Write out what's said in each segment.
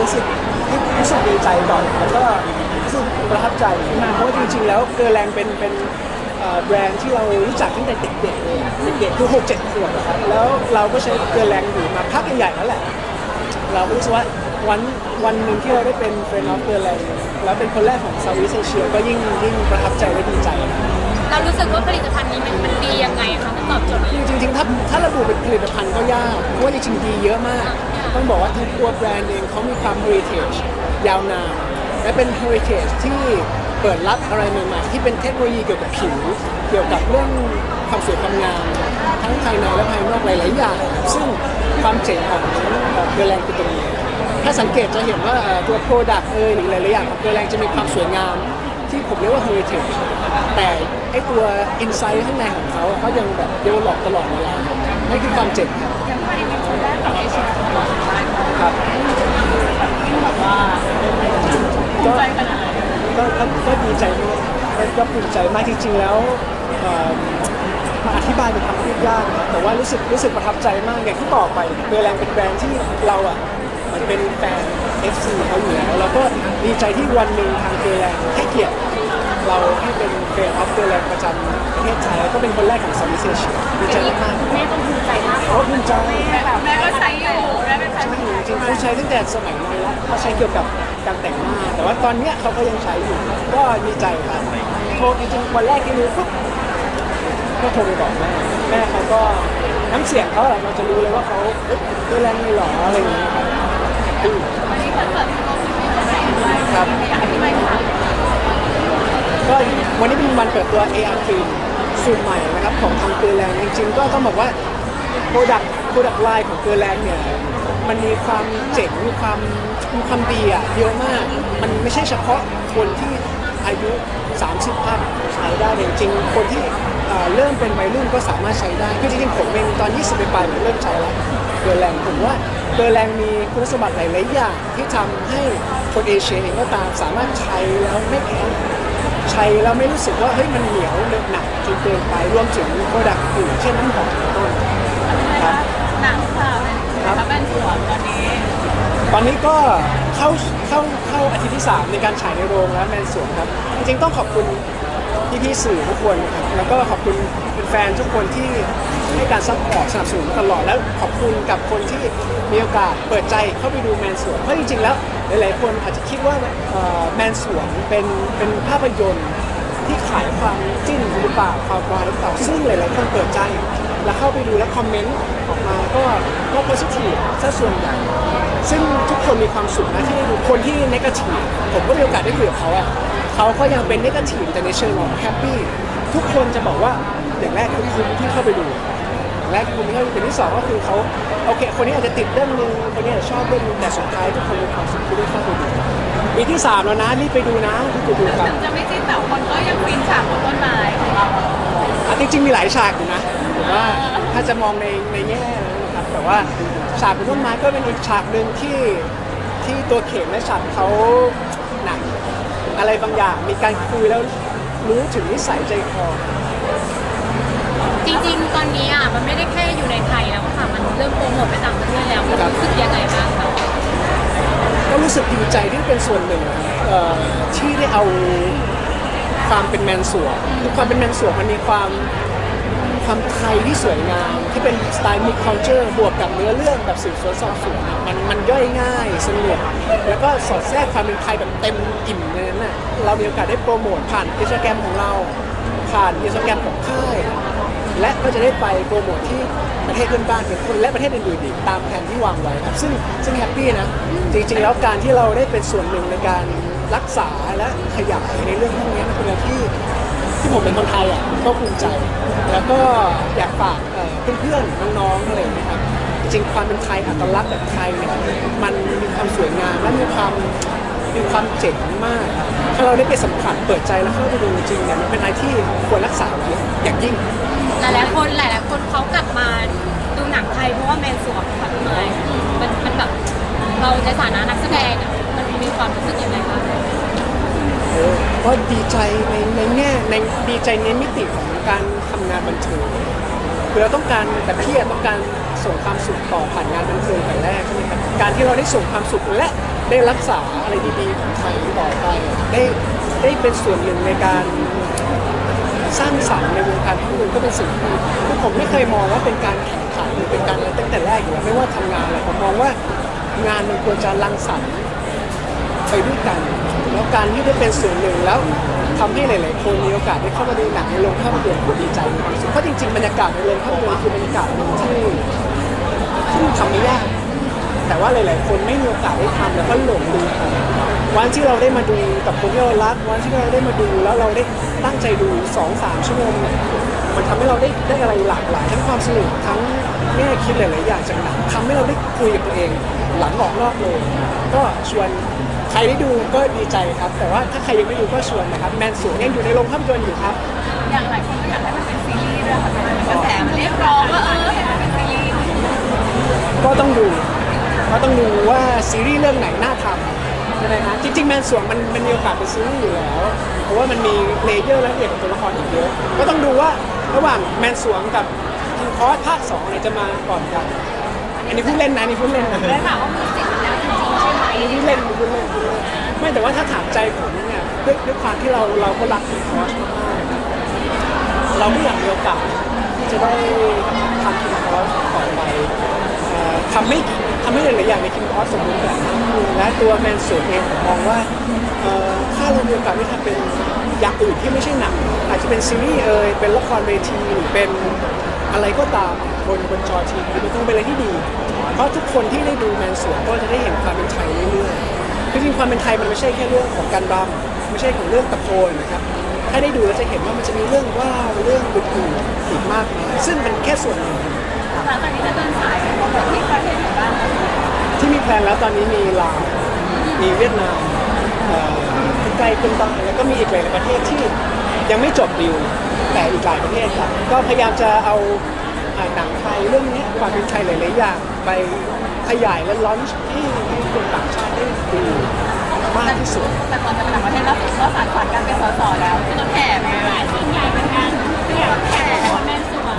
รู้สึกรู้สึกดีใจก่อนแล้วก็รู้สึกประทับใจมากเพราะว่าจริงๆ แล้วเกอร์แรงเป็นเป็นแบรนด์ที่เรารู้จักตั้งแต่เด็กๆเลยเด็กๆคือหกเจ็ดขวบอะครับแล้วเราก็ใช้เกอร์แรงอยู่มาพักใหญ่ๆแล้วแหละ เราก็รู้สึกว่าวันวันหนึ่งที่เราได้เป็นเฟรนด์ออฟเกอร์แลนแล้วเป็นคนแรกของเซาท์อีสเอเชียก็ยิ่งยิ่งประทับใจและดีใจ เรารู้สึกว่าผลิตภัณฑ์นี้มันมันดียังไงคะมันตอบโจทย์จริงๆถ้าถ้าระบุเป็นผลิตภัณฑ์ก็ยากเพราะว่าจริงๆดีเยอะมาก ต้องบอกว่าทั้งตัวแบรนด์เองเขามีความ heritage ยาวนาน และเป็น heritage ที่เปิดรับอะไรใหม่ๆที่เป็นเทคโนโลยีเกี่ยวกับผิว เกี่ยวกับเรื่องความสวยความงามทั้งภายในและภายนอกหลายๆอย่าง ซึ่งความเจ๋งของเกอร์แลนด์คือตรงนี้ถ้าสังเกตจะเห็นว่าตัว Product เอยหรือหลายๆอย่างของเกอร์แลนด์จะมีความสวยงาม ที่ผมเรียกว่า heritage แต่ไอตัว insight ข้างในของเขาเขายังแบบ develop ตลอดเวลา นั่นคือความเจ๋งครับอย่างที่เป็นคนแรกของเอเชียครับแบบว่าภูมิใจก็ก็ก็ก็ดีใจมากก็ก็ภูมิใจมากจริงๆแล้วเอ่อมาอธิบายเป็นคำพูดยากนะแต่ว่ารู้สึกรู้สึกประทับใจมากอย่างที่บอกไปเบอร์แรงเป็นแบรนด์ที่เราอะมันเป็นแฟน FC เขาอยู่แล้วแล้วก็ดีใจที่วันหนึ่งทางเบอร์แรงให้เกียรติเราให้เป็นเฟรนด์ออฟเบอร์แรงประจำประเทศไทย ก็เป็นคนแรกของซาวิเซเชียดีใจมากแม่ต้องภูมิใจมากๆโอ้ภูมิใจแบบแม่ก็ใช้อยู่แม่ก็ใช้จริงๆเขาใช้ตั้งแต่สมัยน้อยแล้วเขาใช้เกี่ยวกับการแต่งหน้า แต่ว่าตอนเนี้ยเขาก็ยังใช้อยู่ ก็ดีใจครับโทรจริงๆวันแรกที่รู้ปุ๊บก็โทรไปบอกแม่แม่เขาก็น้ำเสียงเขาอะเราจะรู้เลยว่าเขาเอ๊ะดูแลไม่หรออะไรอย่างเงี้ยครับอืมวันนี้เปิดเปิดตัวคุณแม่ด้วยครับอยากอธิบายค่ะก็วันนี้เป็นวันเปิดตัว AR Cream สูตรใหม่นะครับของทางเกลือแรงจริงๆก็ต้องบอกว่า Product Product Line ของเกลือแรงเนี่ยมันมีความเจ๋งมีความมีความดีอะเยอะมาก มันไม่ใช่เฉพาะคนที่อายุ 30อัพใช้ได้จริงๆคนที่เริ่มเป็นวัยรุ่นก็สามารถใช้ได้คือจริงๆผมเองตอน 20ปลายผมเริ่มใช้แล้วเกลือแรงผมว่าเกลือแรงมีคุณสมบัติหลายๆอย่างที่ทำให้คนเอเชียเองก็ตามสามารถใช้แล้วไม่แพ้ ใช้แล้วไม่รู้สึกว่าเฮ้ยมันเหนียวเหนอะหนักจนเกินไปรวมถึงโปรดักต์อื่นเช่นน้ำหอมเป็นต้นครับหนังค่ะครับเป็นสวนตอนนี้ ตอนนี้ก็เข้าเข้าเข้าอาทิตย์ที่ 3 ในการฉายในโรงแล้วแมนสวนครับจริงๆต้องขอบคุณ พี่พี่ๆสื่อทุกคนครับแล้วก็ขอบคุณแฟนๆทุกคนที่ให้การซัพพอร์ตสนับสนุนมาตลอดแล้วขอบคุณกับคนที่มีโอกาสเปิดใจเข้าไปดูแมนสวนเพราะจริงๆแล้วหลายๆคนอาจจะคิดว่าแมนสวนเป็นเป็นภาพยนตร์ที่ขายความจิ้นหรือเปล่าความร้ายหรือเปล่าซึ่งหลายๆคนเปิดใจ แล้วเข้าไปดูแล้วคอมเมนต์ออกมาก็ก็โพสิทีฟซะส่วนใหญ่ซึ่งทุกคนมีความสุขนะที่ได้ดูคนที่นกาทีฟผมก็มีโอกาสได้คุยกับเขาอะ เขาก็ยังเป็นนกาทีฟแต่ในเชิงของแฮปปี้ทุกคนจะบอกว่าอย่างแรกคือคุ้มที่เข้าไปดูอย่างแรกคือคุ้มที่เข้าไปดูที่สองก็คือเขาโอเค คนนี้อาจจะติดเรื่องนึงคนนี้อาจจะชอบเรื่องนึงแต่สุดท้ายทุกคนมีความสุขที่ได้เข้าไปดูปีที่สามแล้วนะรีบไปดูนะรีบไปดูกันจะไม่จิ้นแต่คนก็ยังฟินฉากบนต้นไม้ของเราอะจริงๆมีหลายฉากอยู่นะผมว่าถ้าจะมองในในแง่นะครับแต่ว่าฉากบนต้นไม้ก็เป็นอีกฉากหนึ่งที่ที่ตัวเข็มและฉากเขาหนัก อะไรบางอย่าง มีการคุยแล้วรู้ถึงนิสัยใจคอ จริงๆ ตอนนี้อะมันไม่ได้แค่อยู่ในไทยแล้วค่ะ มันเริ่มโปรโมทไปต่างประเทศแล้วมันรู้สึกยังไงบ้างคะก็รู้สึกดีใจที่เป็นส่วนหนึ่งเอ่อที่ได้เอาความเป็นแมนสวงคือความเป็นแมนสวงมันมีความ ความไทยที่สวยงาม ที่เป็นสไตล์มี culture บวกกับเนื้อเรื่องแบบสืบสวนสอบสวนอะมันมันย่อยง่ายสนุกแล้วก็สอดแทรกความเป็นไทยแบบเต็มอิ่มในนั้นน่ะเรามีโอกาสได้โปรโมทผ่านอินสตาแกรมของเรา ผ่านอินสตาแกรมของค่ายและก็จะได้ไปโปรโมทที่ประเทศเพื่อนบ้านเป็นคนและประเทศอื่นๆอีกตามแผนที่วางไว้ครับซึ่งซึ่งแฮปปี้นะจริงๆแล้วการที่เราได้เป็นส่วนหนึ่งในการรักษาและขยายในเรื่องพวกนี้มันเป็นเรื่องที่ ที่ผมเป็นคนไทยอะก็ภูมิใจ แล้วก็อยากฝากเพื่อนๆน้องๆอะไรอย่างเงี้ยครับจริงความเป็นไทยอัตลักษณ์แบบไทยเนี่ยมันมีความสวยงามและมีความมีความเจ๋งมาก ถ้าเราได้ไปสัมผัสเปิดใจแล้วเข้าไปดูจริงเนี่ยมันเป็นอะไรที่ควรรักษาอย่างยิ่ง หลายๆคนหลายๆคนเขากลับมา ใจในมิติของการทำงานบันเทิงคือเราต้องการแต่พี่อะต้องการส่งความสุขต่อผ่านงานบันเทิงแต่แรกใช่ไหมครับการที่เราได้ส่งความสุขและได้รักษาอะไรดีๆของไทยต่อไปได้ได้เป็นส่วนหนึ่งในการสร้างสรรค์ในวงการภาพยนตร์ก็เป็นสิ่งที่คือผมไม่เคยมองว่าเป็นการแข่งขันหรือเป็นการอะไรตั้งแต่แรกอยู่แล้วไม่ว่าทำงานอะไรผมมองว่างานมันควรจะรังสรรค์ ไปด้วยกัน แล้วการที่ได้เป็นส่วนหนึ่งแล้วทำให้หลายๆคนมีโอกาสได้เข้ามาดูหนังในโรงภาพยนตร์ก็ดีใจมีความสุขเพราะจริงๆบรรยากาศในโรงภาพยนตร์คือบรรยากาศที่ที่ทำไม่ยากแต่ว่าหลาย ๆ คนไม่มีโอกาสได้ทำแล้วก็หลงดูวันที่เราได้มาดูกับคนที่เรารักวันที่เราได้มาดูแล้วเราได้ตั้งใจดู2องสามชั่วโมงมันทำให้เราได้ได้อะไรหลากหลายทั้งความสนุกทั้งแง่คิดหลายๆอย่างจากหนังทำให้เราได้คุยกับตัวเอง หลังออกนอกเลยก็ชวนใครได้ดูก็ดีใจครับ แต่ว่าถ้าใครยังไม่ดูก็ชวนนะครับแมนสวนยังอยู่ในโรงภาพยนตร์อยู่ครับอย่างหลายคนก็อยากให้มันเป็นซีรีส์ด้วยค่ะกระแสมันเรียกร้องว่าเออให้มันเป็นซีรีส์ก็ต้องดูก็ต้องดูว่าซีรีส์เรื่องไหนน่าทำใช่ไหมฮะจริงๆแมนสวงมันมันมีโอกาสเป็นซีรีส์อยู่แล้ว เพราะว่ามันมีเลเยอร์และละเอียดของตัวละครอีกเยอะก็ต้องดูว่าระหว่างแมนสวงกับคิงคอสภาคสองเนี่ยจะมาก่อนกัน อันนี้พูดเล่นนะอันนี่พูดเล่นนะได้ข่าวว่ามีสิทธิ์แล้วจริงๆใช่ไหมอันนี้พูดเล่นพูดเล่นพูดเล่นไม่แต่ว่าถ้าถามใจผมเนี่ยด้วยด้วยความที่เราเราก็รักคิงคอสมากๆเราก็อยากมีโอกาสที่จะได้ทำคิงคอสต่อไปเอ่อทำให้ทำให้หลายๆอย่างในคิงคอสสมบูรณ์แบบมากขึ้นและตัวแมนสูเองผมมองว่าเอ่อถ้าเรามีโอกาสได้ทำเป็นอย่างอื่นที่ไม่ใช่หนังอาจจะเป็นซีรีส์เอ่ยเป็นละครเวทีหรือเป็นอะไรก็ตาม บนบนจอทีวีมันต้องเป็นอะไรที่ดี เพราะทุกคนที่ได้ดูแมนสวนก็จะได้เห็นความเป็นไทยเรื่อยๆคือจริงๆความเป็นไทยมันไม่ใช่แค่เรื่องของการรำไม่ใช่ของเรื่องตะโกนนะครับถ้าได้ดูเราจะเห็นว่ามันจะมีเรื่องว่าวเรื่องอื่นๆอีกมากมายซึ่งมันแค่ส่วนหนึ่งหลังจากนี้จะเดินสายไปปรโมทที่ประเทศไหนบ้างคะที่มีแพลนแล้วตอนนี้มีลาวมีเวียดนามเอ่อใกล้ขึ้นใต้แล้วก็มีอีกหลายประเทศที่ยังไม่จบดีลแต่อีกหลายประเทศครับก็พยายามจะเอา อ่าหนังไทยเรื่องนี้ความเป็นไทยหลายๆอย่างไปขยายและลอนช์ให้ให้คนต่างชาติได้ดูมากที่สุดแต่ก่อนจะไปต่างประเทศล่าสุดก็สานฝันการเป็นสสแล้วที่รถแห่ไปเลยยิ่งใหญ่เหมือนกันรถแห่แม่สวง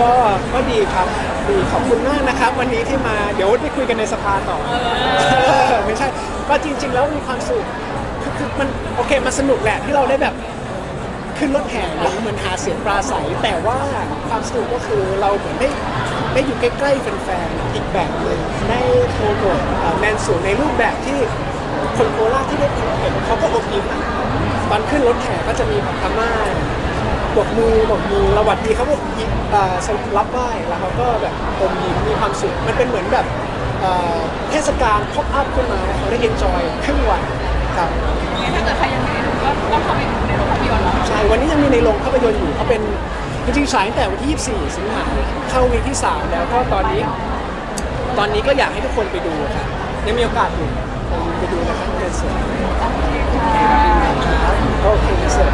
ก็ก็ดีครับดีขอบคุณมากนะครับ วันนี้ที่มาเดี๋ยวได้คุยกันในสภาต่อไม่ใช่ ก็จริง ๆ แล้วมีความสุขคือคือมันโอเคมันสนุกแหละที่เราได้แบบ ขึ้นรถแห่เหมือนเหมือนหาเสียงปราศัย แต่ว่าความสนุกก็คือเราเหมือนได้ได้อยู่ใกล้ๆแฟนๆอีกแบบหนึ่งได้โปรโมทเอ่อแมนสูในรูปแบบที่คนโคราชที่ได้เห็นเขาก็อบอิ่มอะตอนขึ้นรถแห่ก็จะมีแบบอาม่าบกมือบกมือระหวัดดีเขาก็ยิ้มเอ่อรับไหว้แล้วเขาก็แบบอมยิ้มมีความสุขมันเป็นเหมือนแบบเอ่อเทศกาลพ็อปอัพขึ้นมาให้เขาได้เอนจอยครึ่งวันครับ ถ้าเกิดใครยังไม่ได้ดูก็ต้องเข้าไปดูใน ใช่ วันนี้ยังมีในโรงภาพยนตร์อยู่เขาเป็นจริงๆฉายตั้งแต่วันที่ 24 สิงหาเข้าวีที่ 3 แล้วก็ตอนนี้ ตอนนี้ก็อยากให้ทุกคนไปดูครับยังมีโอกาสอยู่ไปดูนะครับเดืนสิงโอเคเสร็จ